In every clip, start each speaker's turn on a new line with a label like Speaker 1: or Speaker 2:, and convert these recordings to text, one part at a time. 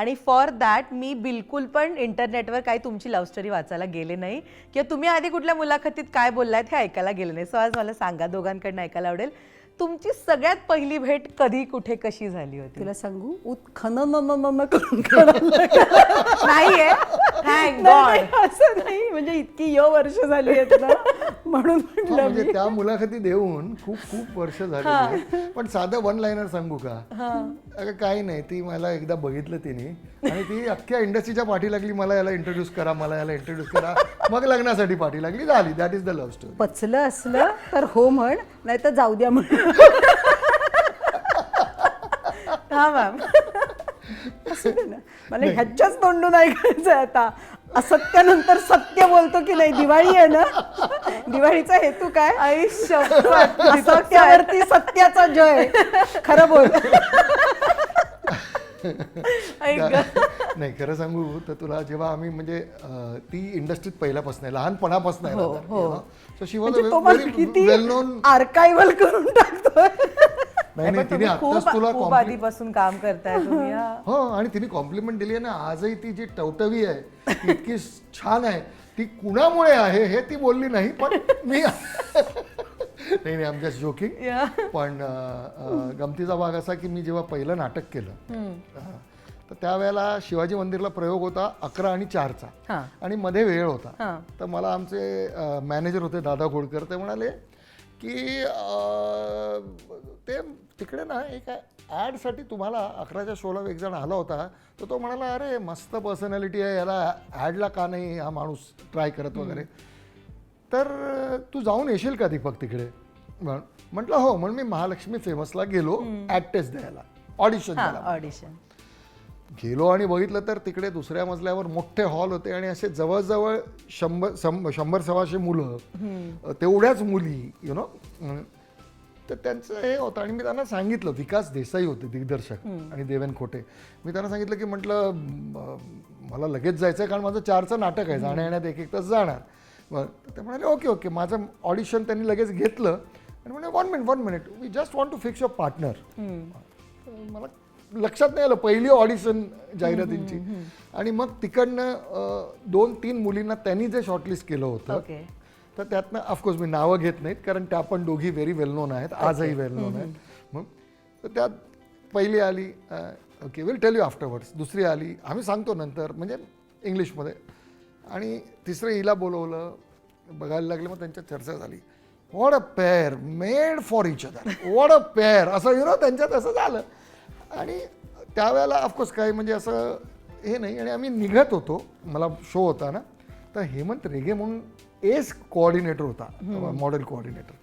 Speaker 1: आणि for that मी बिलकुल पण इंटरनेटवर काही तुमची लव्ह स्टोरी वाचायला गेले नाही. किंवा तुम्ही आधी कुठल्या मुलाखतीत काय बोललात हे ऐकायला गेले नाही. सो आज मला सांगा दोघांकडनं ऐकायला आवडेल. तुमची सगळ्यात पहिली भेट कधी कुठे कशी झाली होती?
Speaker 2: तुला सांगू करून करायला
Speaker 1: नाहीये.
Speaker 2: नाही, असं नाही. म्हणजे इतकी य वर्ष झाली आहेत ना. म्हणून म्हटलं
Speaker 3: म्हणजे त्या मुलाखती देऊन खूप खूप वर्ष झाली पण साधं वन लाईनर सांगू का? अगं काही नाही. ती मला एकदा बघितलं तिने. आणि ती अख्ख्या इंडस्ट्रीच्या पाठी लागली. मला याला इंट्रोड्यूस करा मला याला इंट्रोड्यूस करा. मग लग्नासाठी पाठी लागली. झाली. That is the love story
Speaker 2: पचलं असलं तर हो म्हण नाही तर जाऊ द्या म्हण.
Speaker 1: हा मॅम
Speaker 2: असू दे ना. मला ह्याच्याच तोंडून ऐकायचं आता. असत्यानंतर सत्य बोलतो की नाही? दिवाळी आहे ना? दिवाळीचा हेतू काय?
Speaker 1: आयुष्य
Speaker 2: सत्याचा जय. खरं बोल.
Speaker 3: नाही खरं सांगू तर तुला जेव्हा आम्ही म्हणजे ती इंडस्ट्रीत पहिल्यापासून आहे लहानपणापासून आहे सो शी वॉज
Speaker 2: म्हणजे आर्कायवल करून टाकतोय.
Speaker 3: नाही नाही तिने
Speaker 1: खूप आधीपासून काम करताय तुम्ही हा.
Speaker 3: हो आणि तिने कॉम्प्लिमेंट दिली आहे ना आजही ती जी टवटवी आहे इतकी छान आहे. ती कुणामुळे आहे हे ती बोलली नाही पण मी नाही नाही आमच्या जोकिंग. पण गमतीचा भाग असा की मी जेव्हा पहिलं नाटक केलं तर त्यावेळेला शिवाजी मंदिरला प्रयोग होता अकरा आणि चारचा. आणि मध्ये वेळ होता. तर मला आमचे मॅनेजर होते दादा गोडकर ते म्हणाले की ते तिकडे ना एक ॲडसाठी तुम्हाला अकराच्या शोला एक जण आला होता तर तो म्हणाला अरे मस्त पर्सनॅलिटी आहे याला ॲडला का नाही हा माणूस ट्राय करत वगैरे. तर तू जाऊन येशील का दीपक तिकडे? म्हटलं हो. म्हणून मी महालक्ष्मी फेमसला गेलो ॲड टेस्ट द्यायला. ऑडिशन द्यायला.
Speaker 1: ऑडिशन
Speaker 3: गेलो आणि बघितलं तर तिकडे दुसऱ्या मजल्यावर मोठे हॉल होते आणि असे जवळजवळ शंभर शंभर सव्वाशे मुलं तेवढ्याच मुली यु नो तर त्यांचं हे होतं आणि मी त्यांना सांगितलं विकास देसाई होते दिग्दर्शक आणि देवेन खोटे. मी त्यांना सांगितलं की म्हटलं मला लगेच जायचं आहे कारण माझं चारचं नाटक आहे जाण्या येण्यात एक एक तास जाणार. मग ते म्हणाले ओके ओके माझं ऑडिशन त्यांनी लगेच घेतलं. आणि म्हणे one minute one minute we just want to fix your partner मला लक्षात नाही आलं पहिली ऑडिशन जाहिरातींची. आणि मग तिकडनं दोन तीन मुलींना त्यांनी जे शॉर्टलिस्ट केलं होतं तर त्यातनं ऑफकोर्स मी नावं घेत नाहीत कारण त्या पण दोघी व्हेरी वेल नोन आहेत. आजही वेल नोन आहेत. मग तर त्यात पहिली आली okay will tell you afterwards दुसरी आली आम्ही सांगतो नंतर म्हणजे इंग्लिशमध्ये आणि तिसरं हिला बोलवलं बघायला लागले मग त्यांच्यात चर्चा झाली. What a pair made for each other what a pair असं यु नो त्यांच्यात असं झालं. आणि त्यावेळेला ऑफकोर्स काही म्हणजे असं हे नाही. आणि आम्ही निघत होतो. मला शो होता ना. तर हेमंत रेगे म्हणून एस कोऑर्डिनेटर होता मॉडेल कोऑर्डिनेटर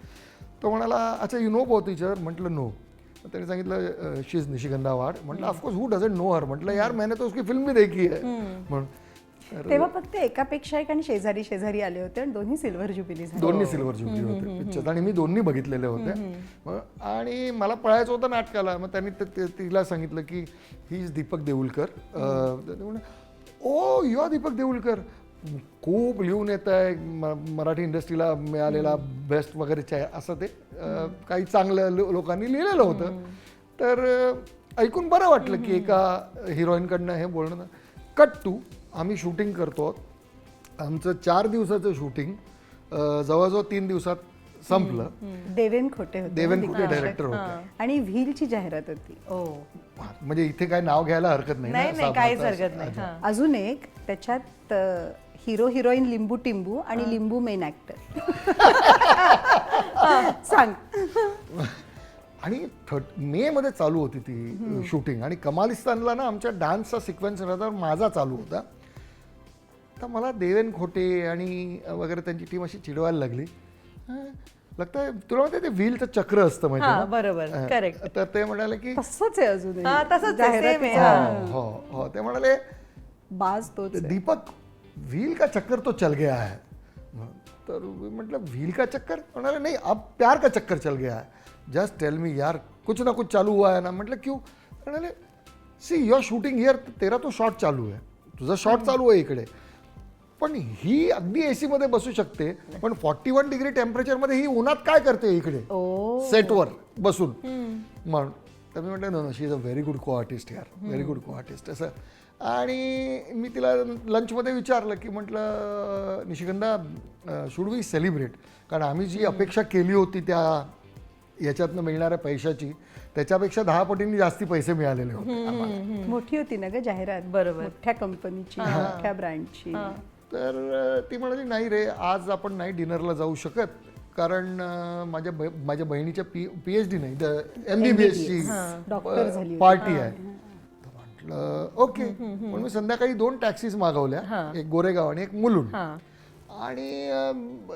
Speaker 3: तो म्हणाला अच्छा यू नो बोथ इचर म्हटलं नो त्याने सांगितलं शी इज निशिगंधा वाड. म्हटलं of course who doesn't know her म्हटलं यार मैंने तो उसकी फिल्म भी देखी है. म्हणून
Speaker 2: तेव्हा फक्त एकापेक्षा एक आणि शेजारी शेजारी आले होते आणि दोन्ही सिल्वर जुबिली झाले.
Speaker 3: दोन्ही सिल्वर जुबली होते पिक्चर आणि मी दोन्ही बघितलेले होते. मग आणि मला पळायचं होतं नाटकाला. मग त्यांनी तिला सांगितलं की he is Deepak Deulkar oh you are Deepak Deulkar खूप लिहून येत आहे म- मराठी इंडस्ट्रीला मिळालेला बेस्ट वगैरेचे आहे असं ते. काही चांगलं लो- लोकांनी लिहिलेलं होतं. तर ऐकून बरं वाटलं की एका हिरोईनकडनं हे बोलणं. कट टू आम्ही शूटिंग करतो. आमचं चार दिवसाचं शूटिंग जवळजवळ तीन दिवसात संपलं.
Speaker 2: देवेन खोटे होते.
Speaker 3: देवेन कुठे डायरेक्टर होते.
Speaker 2: आणि व्हीलची जाहिरात होती.
Speaker 1: ओ
Speaker 3: म्हणजे इथे काय नाव घ्यायला हरकत नाही
Speaker 1: काहीच. हरकत नाही. हा.
Speaker 2: अजून एक त्याच्यात हिरो हिरोईन लिंबू टिंबू आणि लिंबू मेन ऍक्टर सांग.
Speaker 3: आणि थर्ट मे मध्ये चालू होती ती शूटिंग आणि कमालिस्तानला ना आमच्या डान्सचा सिक्वेन्स राहता माझा चालू होता. तर मला देवेन खोटे आणि वगैरे त्यांची टीम अशी चिडवायला लागली. लागतं तुला माहिती ते व्हीलचं चक्र असतं माहिती
Speaker 1: हा बरोबर करेक्ट
Speaker 3: तर ते म्हणाले की
Speaker 2: तसंच आहे अजून
Speaker 1: हा तसंच.
Speaker 3: हो हो. हो ते म्हणाले
Speaker 2: बाज आहे.
Speaker 3: दीपक व्हील का चक्कर तो चल गया है। तर मतलब व्हील का चक्कर? म्हणाले नहीं अब प्यार का चक्कर चल गया है। जस्ट टेल मी यार कुछ ना कुछ चालू हुआ है ना म्हटलं क्यों? म्हणाले सी युअर शूटिंग हिअर तेरा तो शॉट चालू आहे तुझा शॉट चालू आहे इकडे. पण ही अगदी एसी मध्ये बसू शकते पण फॉर्टी वन डिग्री टेम्परेचरमध्ये ही उन्हात काय करते इकडे? सेटवर बसून. म्हणून तर मी म्हटलं no no she is a very good co artist यार व्हेरी गुड को आर्टिस्ट असं. आणि मी तिला लंचमध्ये विचारलं की म्हटलं निशिगंधा शुड वी सेलिब्रेट कारण आम्ही जी अपेक्षा केली होती त्या याच्यातनं मिळणाऱ्या पैशाची त्याच्यापेक्षा दहा पटींनी जास्ती पैसे मिळालेले होते
Speaker 2: मोठी होती ना ग जाहिरात?
Speaker 1: बरोबर.
Speaker 2: मोठ्या कंपनीची मोठ्या ब्रँडची
Speaker 3: तर ती म्हणाली नाही रे आज आपण नाही डिनरला जाऊ शकत. कारण माझ्या ब- माझ्या बहिणीच्या पी पी एच डी नाही एम बी बी एसची. पार्टी आहे. तर म्हटलं ओके. म्हणून मी संध्याकाळी दोन टॅक्सीज मागवल्या एक गोरेगाव आणि एक मुलुंड. आणि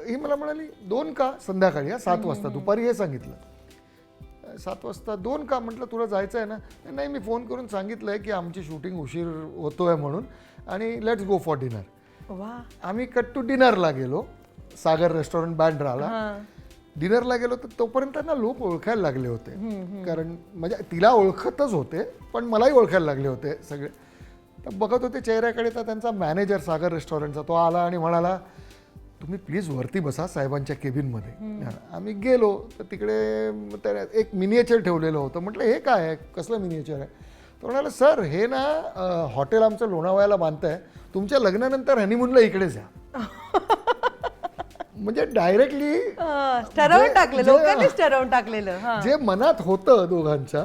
Speaker 3: ही मला म्हणाली दोन का? संध्याकाळी हा सात वाजता दुपारी हे सांगितलं. सात वाजता दोन का? म्हटलं तुला जायचं आहे ना? नाही मी फोन करून सांगितलंय की आमची शूटिंग उशीर होतोय म्हणून आणि लेट्स गो फॉर डिनर आम्ही कट टू डिनरला गेलो. सागर रेस्टॉरंट बँड्राला डिनरला गेलो तर तोपर्यंत ना लोक ओळखायला लागले होते. कारण म्हणजे तिला ओळखतच होते पण मलाही ओळखायला लागले होते सगळे. तर बघत होते चेहऱ्याकडे तर त्यांचा मॅनेजर सागर रेस्टॉरंटचा तो आला आणि म्हणाला तुम्ही प्लीज वरती बसा साहेबांच्या केबिनमध्ये आम्ही गेलो तर तिकडे म त्या एक मिनिएचर ठेवलेलं होतं. म्हटलं हे काय आहे? कसलं मिनिएचर आहे? तो म्हणाला सर हे ना हॉटेल आमचं लोणावळ्याला बांधतंय. तुमच्या लग्नानंतर हनीमूनला इकडेच या म्हणजे डायरेक्टली
Speaker 1: ठरवून टाकलं लोकांनीच ठरवून टाकलेलं
Speaker 3: जे मनात होतं दोघांच्या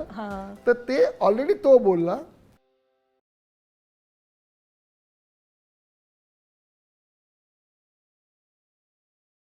Speaker 3: तर ते ऑलरेडी तो बोलला